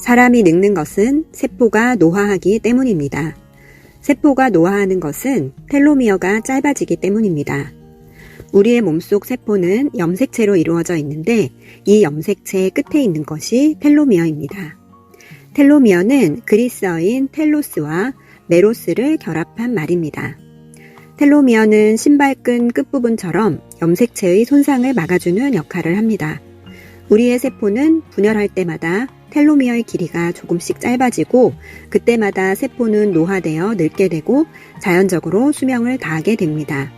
사람이 늙는 것은 세포가 노화하기 때문입니다. 세포가 노화하는 것은 텔로미어가 짧아지기 때문입니다. 우리의 몸속 세포는 염색체로 이루어져 있는데 이 염색체의 끝에 있는 것이 텔로미어입니다. 텔로미어는 그리스어인 텔로스와 메로스를 결합한 말입니다. 텔로미어는 신발끈 끝부분처럼 염색체의 손상을 막아주는 역할을 합니다. 우리의 세포는 분열할 때마다 텔로미어의 길이가 조금씩 짧아지고 그때마다 세포는 노화되어 늙게 되고 자연적으로 수명을 다하게 됩니다.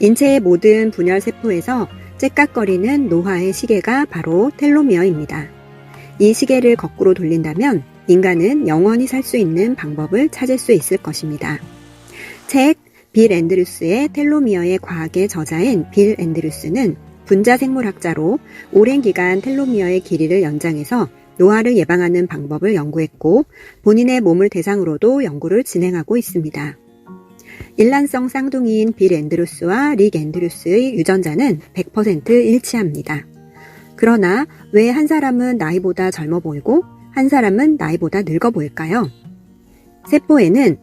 인체의 모든 분열 세포에서 째깍거리는 노화의 시계가 바로 텔로미어입니다. 이 시계를 거꾸로 돌린다면 인간은 영원히 살 수 있는 방법을 찾을 수 있을 것입니다. 책 빌 앤드루스의 텔로미어의 과학의 저자인 빌 앤드루스는 분자 생물학자로 오랜 기간 텔로미어의 길이를 연장해서 노화를 예방하는 방법을 연구했고 본인의 몸을 대상으로도 연구를 진행하고 있습니다. 일란성 쌍둥이인 빌 앤드루스와 릭 앤드루스의 유전자는 100% 일치합니다. 그러나 왜 한 사람은 나이보다 젊어 보이고 한 사람은 나이보다 늙어 보일까요? 세포에는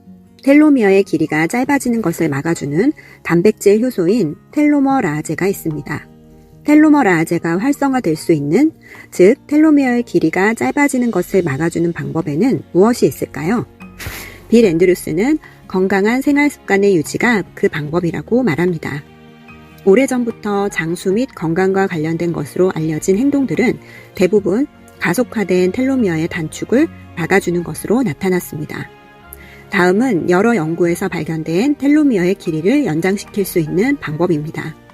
텔로미어의 길이가 짧아지는 것을 막아주는 단백질 효소인 텔로머라아제가 있습니다. 텔로머라아제가 활성화될 수 있는, 즉 텔로미어의 길이가 짧아지는 것을 막아주는 방법에는 무엇이 있을까요? 빌 앤드루스는 건강한 생활 습관의 유지가 그 방법이라고 말합니다. 오래전부터 장수 및 건강과 관련된 것으로 알려진 행동들은 대부분 가속화된 텔로미어의 단축을 막아주는 것으로 나타났습니다. 다음은 여러 연구에서 발견된 텔로미어의 길이를 연장시킬 수 있는 방법입니다.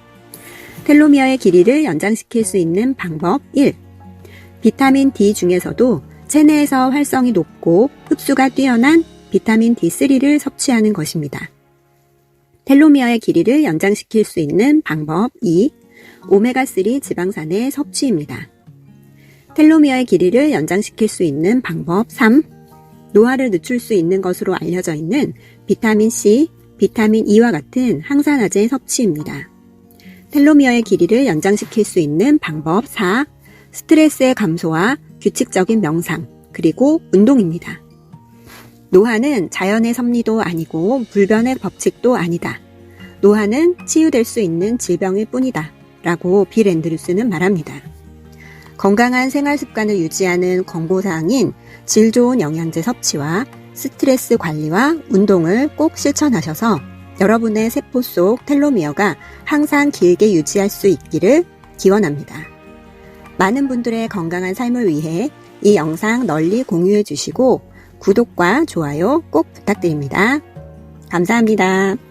텔로미어의 길이를 연장시킬 수 있는 방법 1. 비타민 D 중에서도 체내에서 활성이 높고 흡수가 뛰어난 비타민 D3를 섭취하는 것입니다. 텔로미어의 길이를 연장시킬 수 있는 방법 2. 오메가3 지방산의 섭취입니다. 텔로미어의 길이를 연장시킬 수 있는 방법 3. 노화를 늦출 수 있는 것으로 알려져 있는 비타민 C, 비타민 E와 같은 항산화제 섭취입니다. 텔로미어의 길이를 연장시킬 수 있는 방법 4. 스트레스의 감소와 규칙적인 명상, 그리고 운동입니다. 노화는 자연의 섭리도 아니고 불변의 법칙도 아니다. 노화는 치유될 수 있는 질병일 뿐이다. 라고 빌 앤드루스는 말합니다. 건강한 생활 습관을 유지하는 권고사항인 질 좋은 영양제 섭취와 스트레스 관리와 운동을 꼭 실천하셔서 여러분의 세포 속 텔로미어가 항상 길게 유지할 수 있기를 기원합니다. 많은 분들의 건강한 삶을 위해 이 영상 널리 공유해 주시고 구독과 좋아요 꼭 부탁드립니다. 감사합니다.